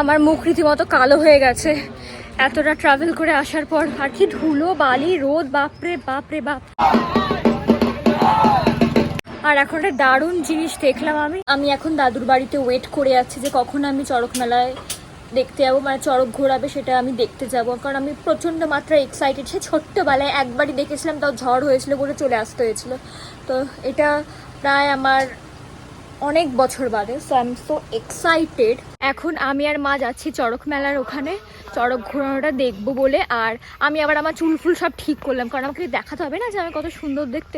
আমার মুখ রীতিমতো কালো হয়ে গেছে। এতটা ট্রাভেল করে আসার পর আর কি ধুলো, বালি, রোদ, বাপরে বাপরে, বাপ। আর এখন একটা দারুণ জিনিস দেখলাম আমি। আমি এখন দাদুর বাড়িতে ওয়েট করে আছি যে কখন আমি চড়ক মেলায় দেখতে যাব মানে চড়ক ঘোরাবে সেটা আমি দেখতে যাব। কারণ আমি প্রচণ্ড মাত্রায় এক্সাইটেড সে ছোট্টবেলায় একবারই দেখেছিলাম, তাও ঝড় হয়েছিল বলে চলে আসতে হয়েছিল। তো এটা প্রায় আমার অনেক বছর বাদে so I am so excited এখন আমি আর মা যাচ্ছি চড়ক মেলার ওখানে। চড়ক ঘোরানোটা দেখব বলে, আর আমি আবার আমার চুল ফুল সব ঠিক করলাম, কারণ আমাকে দেখাতে হবে না যে আমি কত সুন্দর দেখতে।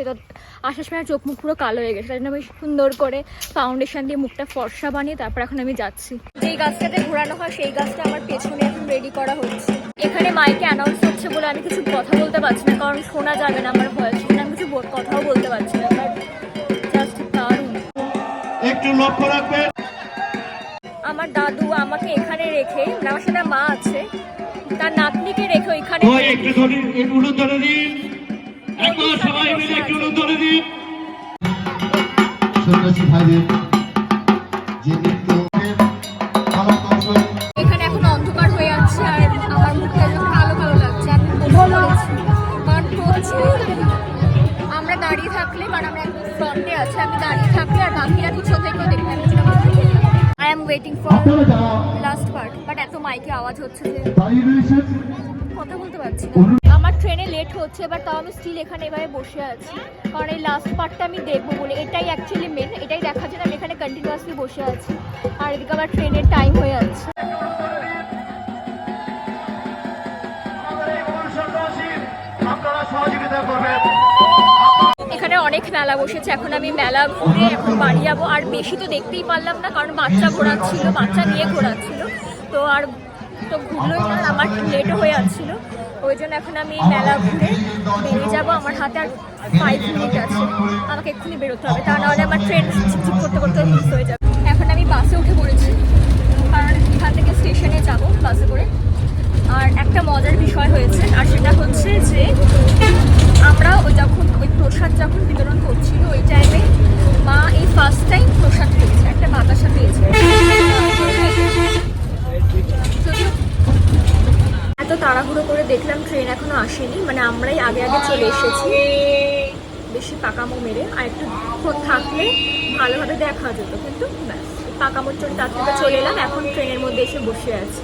আসার সময় চোখ মুখ পুরো কালো হয়ে গেছে, তাই জন্য আমি সুন্দর করে ফাউন্ডেশন দিয়ে মুখটা ফর্সা বানিয়ে তারপর এখন আমি যাচ্ছি। যেই গাছটাতে ঘোরানো হয়, সেই গাছটা আমার পেছনে এখন রেডি করা হচ্ছে। এখানে মাইকে অ্যানাউন্স হচ্ছে বলে আমি কিছু কথা বলতে পারছি না, কারণ শোনা যাবে না। একটু লক্ষ্য রাখবেন। আমার দাদু আমাকে এখানে রেখে আমার সাথে মা আছে তার নাতনিকে রেখে ওইখানে ওই একটু ধরে একটু উলুন ধরে দিন একবার সবাই মিলে একটু উলুন ধরে দিন সন্ন্যাসী ভাইদের যে নৃত্য এখানে এখন অন্ধকার হয়ে যাচ্ছে আর আমার মুখটা কালো কালো লাগছে। আমি আমরা দাঁড়িয়ে থাকলে কারণ আমরা একদম ফ্রন্টে আছি আমি দাঁড়িয়ে থাকলে আর বাকিরা পিছন থেকেও দেখতে I am waiting for last part but এত মাইকে আওয়াজ হচ্ছে যে কথা বলতে পারছি না। আমার ট্রেনে লেট হচ্ছে এবার তাও আমি স্টিল এখানে এভাবে বসে আছি। কারণ এই লাস্ট পার্টটা আমি দেখব বলে এটাই অ্যাকচুয়ালি মেন এটাই দেখার জন্য আমি এখানে কন্টিনিউয়াসলি বসে আছি। আর এদিকে আবার ট্রেনের টাইম হয়ে যাচ্ছে। আপনারা সহযোগিতা করবেন। অনেক মেলা বসেছে। এখন আমি মেলা ঘুরে এখন বাড়ি যাব। আর বেশি তো দেখতেই পারলাম না, কারণ বাচ্চা ঘোরাচ্ছিল, বাচ্চা নিয়ে ঘোরাচ্ছিল। তো আর তো ঘুরলোই না আমার লেটও হয়ে যাচ্ছিল। ওই জন্য এখন আমি মেলা ঘুরে বেরিয়ে যাব। আমার হাতে আর ফাইভ মিনিট আছে। আমাকে এক্ষুনি বেরোতে হবে, তা নাহলে আমার ট্রেন চিকচিক করতে করতে মিস হয়ে যাবে। এখন আমি বাসে উঠে পড়েছি, কারণ এখান থেকে স্টেশনে যাব বাসে করে। আর একটা মজার বিষয় হয়েছে, আর সেটা হচ্ছে যে আমরা যখন ওই প্রসাদ যখন বিতরণ করছিল ওই টাইমে মা এই ফার্স্ট টাইম প্রসাদ পেয়েছে, একটা বাতাসা পেয়েছে। এত তাড়াহুড়ো করে দেখলাম ট্রেন এখনও আসেনি মানে আমরাই আগে আগে চলে এসেছি। বেশি পাকামো মেরে, আর একটু থাকলে ভালোভাবে দেখা যেত, কিন্তু ব্যাস, পাকামোর চলে তার থেকে চলে এলাম, এখন ট্রেনের মধ্যে এসে বসে আছি।